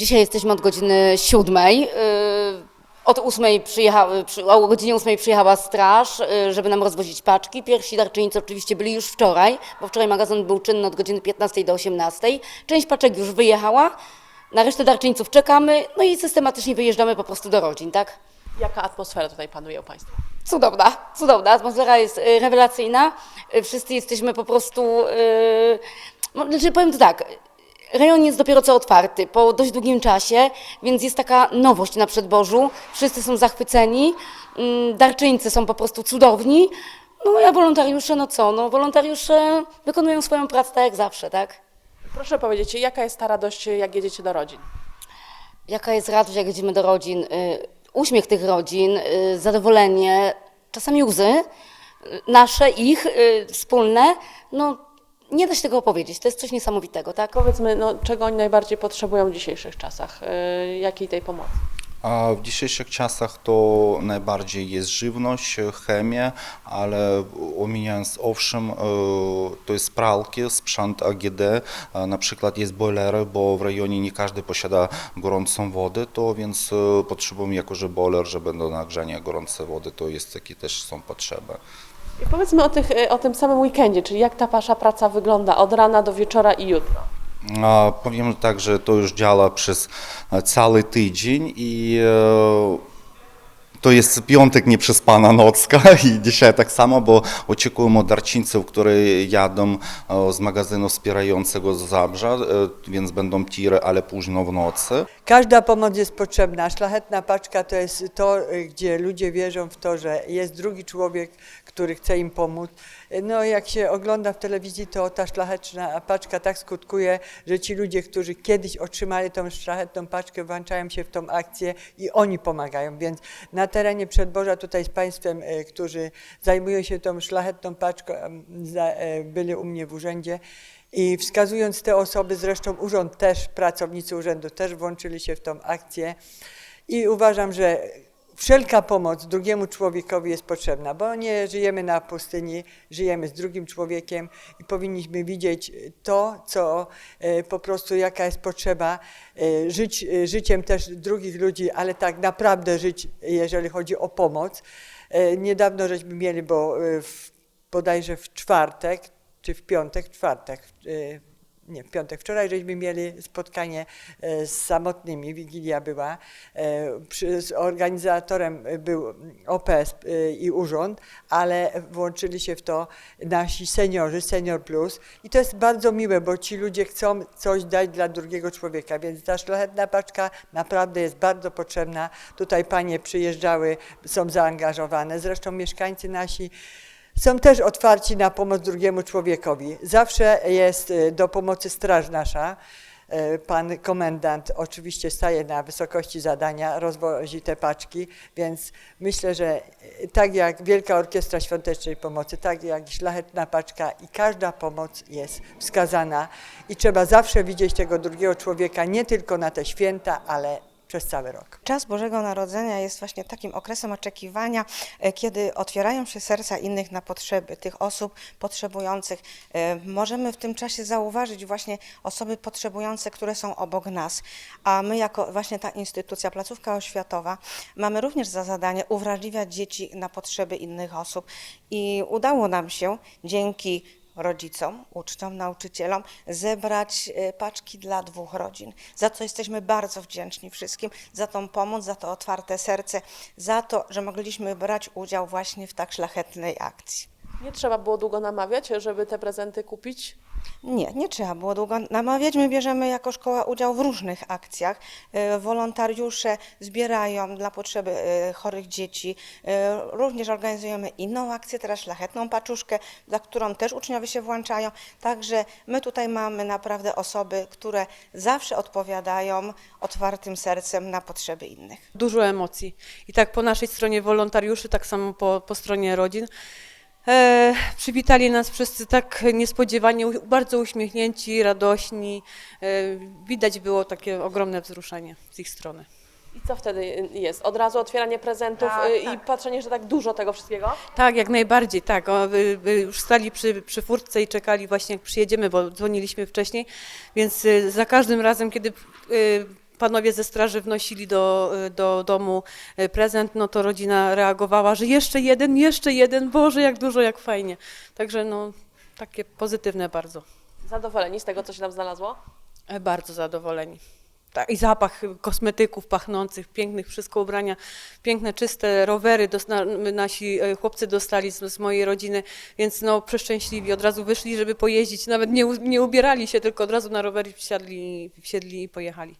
Dzisiaj jesteśmy od godziny siódmej. Yy, Od ósmej przyjechały, przy, o godzinie ósmej przyjechała straż, yy, żeby nam rozwozić paczki. Pierwsi darczyńcy oczywiście byli już wczoraj, bo wczoraj magazyn był czynny od godziny 15 do 18. Część paczek już wyjechała, na resztę darczyńców czekamy, no i systematycznie wyjeżdżamy po prostu do rodzin, tak? Jaka atmosfera tutaj panuje u Państwa? Cudowna, cudowna. Atmosfera jest y, rewelacyjna. Y, Wszyscy jesteśmy po prostu. y, no, Znaczy, powiem to tak. Rejon jest dopiero co otwarty, po dość długim czasie, więc jest taka nowość na przedbożu. Wszyscy są zachwyceni. Mm, Darczyńcy są po prostu cudowni. No a wolontariusze, no co? No, wolontariusze wykonują swoją pracę tak jak zawsze, tak? Proszę powiedzieć, jaka jest ta radość, jak jedziecie do rodzin? Jaka jest radość, jak jedziemy do rodzin, y, uśmiech tych rodzin, y, zadowolenie, czasami łzy, y, nasze, ich, wspólne, no nie da się tego opowiedzieć, to jest coś niesamowitego, tak? Powiedzmy, no, czego oni najbardziej potrzebują w dzisiejszych czasach? Yy, jakiej tej pomocy? A w dzisiejszych czasach to najbardziej jest żywność, chemia, ale omijając owszem, e, to jest pralki, sprzęt AGD, e, na przykład jest boilery, bo w rejonie nie każdy posiada gorącą wodę, to więc potrzebujemy jako, że boiler, że będą nagrzania gorącej wody, to jest takie też są potrzeby. Powiedzmy o, tych, yy, o tym samym weekendzie, czyli jak ta Wasza praca wygląda od rana do wieczora i jutro. Powiem tak, że to już działa przez e, cały tydzień i e, to jest piątek nieprzespana nocka i dzisiaj tak samo, bo oczekujemy od darczyńców, które jadą e, z magazynu wspierającego z Zabrza, e, więc będą tiry, ale późno w nocy. Każda pomoc jest potrzebna. Szlachetna paczka to jest to, y, gdzie ludzie wierzą w to, że jest drugi człowiek, który chce im pomóc. No jak się ogląda w telewizji, to ta szlachetna paczka tak skutkuje, że ci ludzie, którzy kiedyś otrzymali tą szlachetną paczkę, włączają się w tą akcję i oni pomagają. Więc na terenie Przedboża tutaj z Państwem, y, którzy zajmują się tą szlachetną paczką, e, byli u mnie w urzędzie, i wskazując te osoby, zresztą urząd też, pracownicy urzędu też włączyli się w tą akcję. I uważam, że wszelka pomoc drugiemu człowiekowi jest potrzebna, bo nie żyjemy na pustyni, żyjemy z drugim człowiekiem i powinniśmy widzieć to, co e, po prostu, jaka jest potrzeba, e, żyć e, życiem też drugich ludzi, ale tak naprawdę żyć, jeżeli chodzi o pomoc. Niedawno żeśmy mieli, bo w, bodajże w czwartek, czy w piątek, w czwartek, nie, w piątek, wczoraj żeśmy mieli spotkanie e, z samotnymi, Wigilia była, e, z organizatorem był OPS y, i urząd, ale włączyli się w to nasi seniorzy, Senior Plus. I to jest bardzo miłe, bo ci ludzie chcą coś dać dla drugiego człowieka, więc ta szlachetna paczka naprawdę jest bardzo potrzebna. Tutaj panie przyjeżdżały, są zaangażowane, zresztą mieszkańcy nasi są też otwarci na pomoc drugiemu człowiekowi. Zawsze jest y, do pomocy straż nasza. Y, Pan komendant oczywiście staje na wysokości zadania, rozwozi te paczki, więc myślę, że y, tak jak Wielka Orkiestra Świątecznej Pomocy, tak jak Szlachetna Paczka i każda pomoc jest wskazana i trzeba zawsze widzieć tego drugiego człowieka nie tylko na te święta, ale przez cały rok. Czas Bożego Narodzenia jest właśnie takim okresem oczekiwania, e, kiedy otwierają się serca innych na potrzeby tych osób potrzebujących. E, Możemy w tym czasie zauważyć właśnie osoby potrzebujące, które są obok nas. A my, jako właśnie ta instytucja, placówka oświatowa, mamy również za zadanie uwrażliwiać dzieci na potrzeby innych osób. I udało nam się dzięki rodzicom, uczniom, nauczycielom zebrać e, paczki dla dwóch rodzin. Za co jesteśmy bardzo wdzięczni wszystkim, za tą pomoc, za to otwarte serce, za to, że mogliśmy brać udział właśnie w tak szlachetnej akcji. Nie trzeba było długo namawiać, żeby te prezenty kupić? Nie, nie trzeba było długo namawiać. My bierzemy jako szkoła udział w różnych akcjach. E, Wolontariusze zbierają dla potrzeby e, chorych dzieci. E, Również organizujemy inną akcję, teraz szlachetną paczuszkę, za którą też uczniowie się włączają. Także my tutaj mamy naprawdę osoby, które zawsze odpowiadają otwartym sercem na potrzeby innych. dużo emocji. I tak po naszej stronie wolontariuszy, tak samo po, po stronie rodzin. E, przywitali nas wszyscy tak niespodziewanie, bardzo uśmiechnięci, radośni. E, widać było takie ogromne wzruszenie z ich strony. I co wtedy jest? Od razu otwieranie prezentów y, i patrzenie, że tak dużo tego wszystkiego? Tak, jak najbardziej, tak. O, już stali przy, przy furtce i czekali właśnie jak przyjedziemy, bo dzwoniliśmy wcześniej, więc y, za każdym razem, kiedy y, panowie ze straży wnosili do, do domu y, prezent, no to rodzina reagowała, że jeszcze jeden, jeszcze jeden, Boże, jak dużo, jak fajnie. Także no, takie pozytywne bardzo. Zadowoleni z tego, co się tam znalazło? E, Bardzo zadowoleni. Tak, I zapach kosmetyków pachnących, pięknych wszystko ubrania, piękne, czyste rowery nasi e, chłopcy dostali z, z mojej rodziny, więc no przeszczęśliwi, od razu wyszli, żeby pojeździć, nawet nie, nie ubierali się, tylko od razu na rowery wsiadli, wsiedli i pojechali.